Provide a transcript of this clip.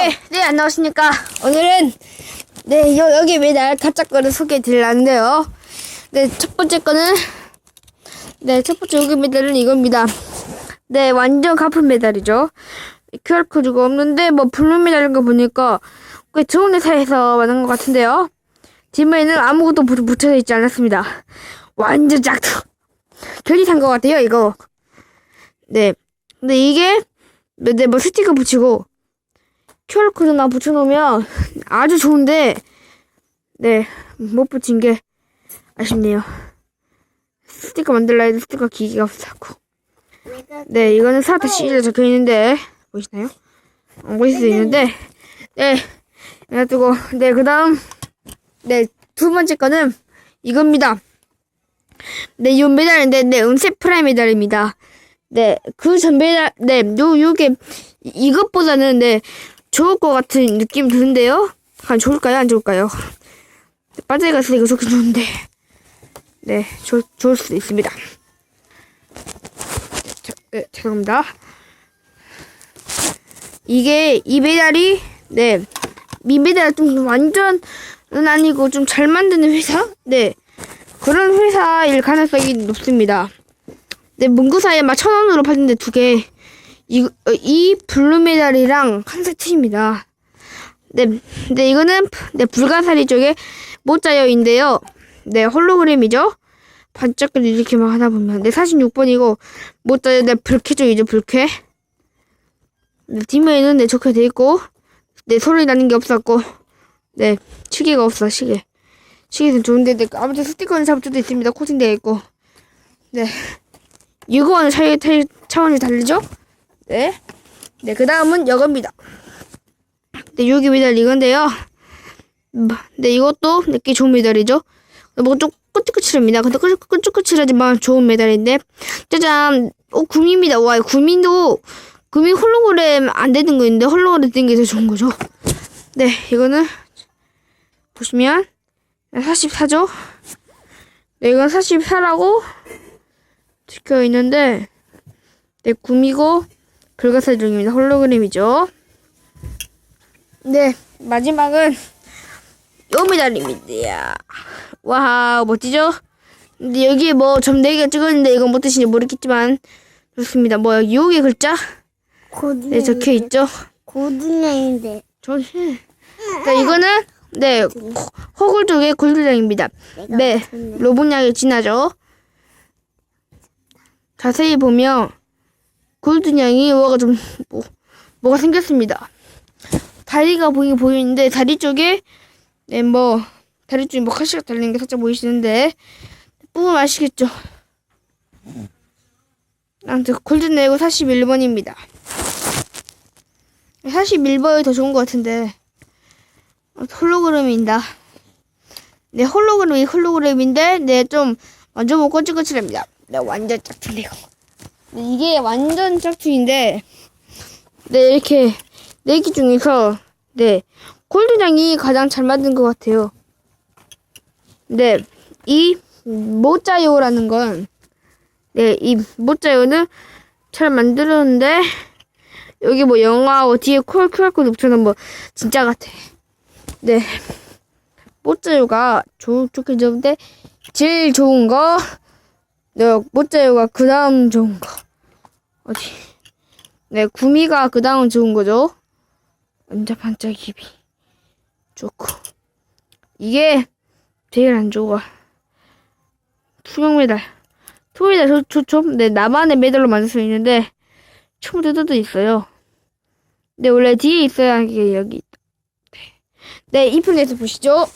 네, 네, 안녕하십니까. 오늘은, 네, 여, 여기 메달 가짜 거를 소개해 드리려는데요. 네, 첫 번째 거는, 네, 첫 번째 여기 메달은 이겁니다. 네, 완전 가품 메달이죠. QR코드가 없는데, 뭐, 블루 메달인 거 보니까, 꽤 좋은 회사에서 만든 것 같은데요. 뒷면에는 아무것도 붙- 붙여져 있지 않았습니다. 완전 짝퉁. 괜히 산 것 같아요, 이거. 네. 근데 이게, 네, 뭐 스티커 붙이고, QR코드나 붙여놓으면 아주 좋은데, 네, 못 붙인 게 아쉽네요. 스티커 만들라 해도 스티커 기기가 없었고. 네, 이거는 사타 시리즈 적혀 있는데, 보이시나요? 안 보일 수도 있는데, 네, 그래가지고, 네, 그 다음, 네, 두 번째 거는 이겁니다. 네, 이 메달인데, 네, 은색 프라임 메달입니다. 네, 그 전 메달, 네, 요, 요게, 이- 이것보다는, 네, 좋을 것 같은 느낌 드는데요? 아, 좋을까요? 안 좋을까요? 네, 빠져가 있으니까 좋긴 좋은데. 네, 좋, 좋을 수도 있습니다. 네, 자, 네, 죄송합니다. 이게, 이 메달이, 네, 이 메달 좀 완전은 아니고 좀 잘 만드는 회사? 네. 그런 회사일 가능성이 높습니다. 네, 문구사에 막 천 원으로 팔는데 두 개. 이, 어, 이 블루 메달이랑 한 세트입니다. 네, 네, 이거는, 네, 불가사리 쪽에 모짜여인데요. 네, 홀로그램이죠. 반짝거리 이렇게 막 하다 보면. 네, 46번이고, 모짜여, 네, 불쾌 쪽이죠, 불쾌. 네, 뒷면에는 네, 적혀 돼 있고, 네, 소리 나는 게 없었고, 네, 시계가 없어, 시계. 시계는 좋은데, 네, 아무튼 스티커는 잡을 수도 있습니다. 코팅되어 있고. 네. 이거와는 차이, 차이, 차원이 다르죠? 네. 네, 그 다음은 이겁니다. 네, 여기 메달 이건데요. 음, 네, 이것도 내게 좋은 메달이죠. 뭐 좀 끄적끄적합니다. 근데 끄적끄적하지만 좋은 메달인데. 짜잔! 어, 구미입니다. 와, 구미도, 구미 홀로그램 안 되는 거 있는데, 홀로그램 되는 게 더 좋은 거죠. 네, 이거는, 보시면, 44죠? 네, 이건 44라고 적혀 있는데, 네, 구미고, 불가사리 중입니다. 홀로그램이죠. 네, 마지막은 요 메달입니다. 와, 멋지죠? 근데 여기에 뭐 점 4개 찍었는데 이건 못 드시는지 모르겠지만 좋습니다. 뭐 여기 요게 글자 고등어. 네 적혀 있죠. 고등어인데. 저 그러니까 이거는 네 호글 쪽의 골드장입니다. 네 로봇약이 진하죠. 자세히 보면 골드냥이 뭐가 좀 뭐, 뭐가 생겼습니다. 다리가 보이긴 보이는데 다리 쪽에 네 뭐 다리 쪽에 뭐 가시가 달리는 게 살짝 보이시는데 보면 아시겠죠? 아무튼 골드네고 41번입니다. 41번이 더 좋은 것 같은데 어, 홀로그램입니다. 네 홀로그램이 홀로그램인데 네좀 완전 못 거칠거칠합니다. 네 완전 짝퉁이고 네, 이게 완전 짝퉁인데 네 이렇게 네개 중에서 네 골드장이 가장 잘 만든 것 같아요. 네 이 모짜요라는 건 네, 이 모짜요는 잘 만들었는데 여기 뭐 영화 뭐 뒤에 콜 QR코드 붙여놓은 뭐 진짜 같아. 네. 모짜요가 좋, 좋긴 좋은데 제일 좋은 거 네, 모짜요가 그 다음 좋은 거. 어디? 네 구미가 그 다음 좋은 거죠? 완전 반짝이비 좋고. 이게 제일 안 좋아. 투명 메달. 투명 메달 좋죠? 네 나만의 메달로 만들 수 있는데 총대도 있어요. 네 원래 뒤에 있어야 하는 게 여기. 있다 네, 네, 이 편에서 보시죠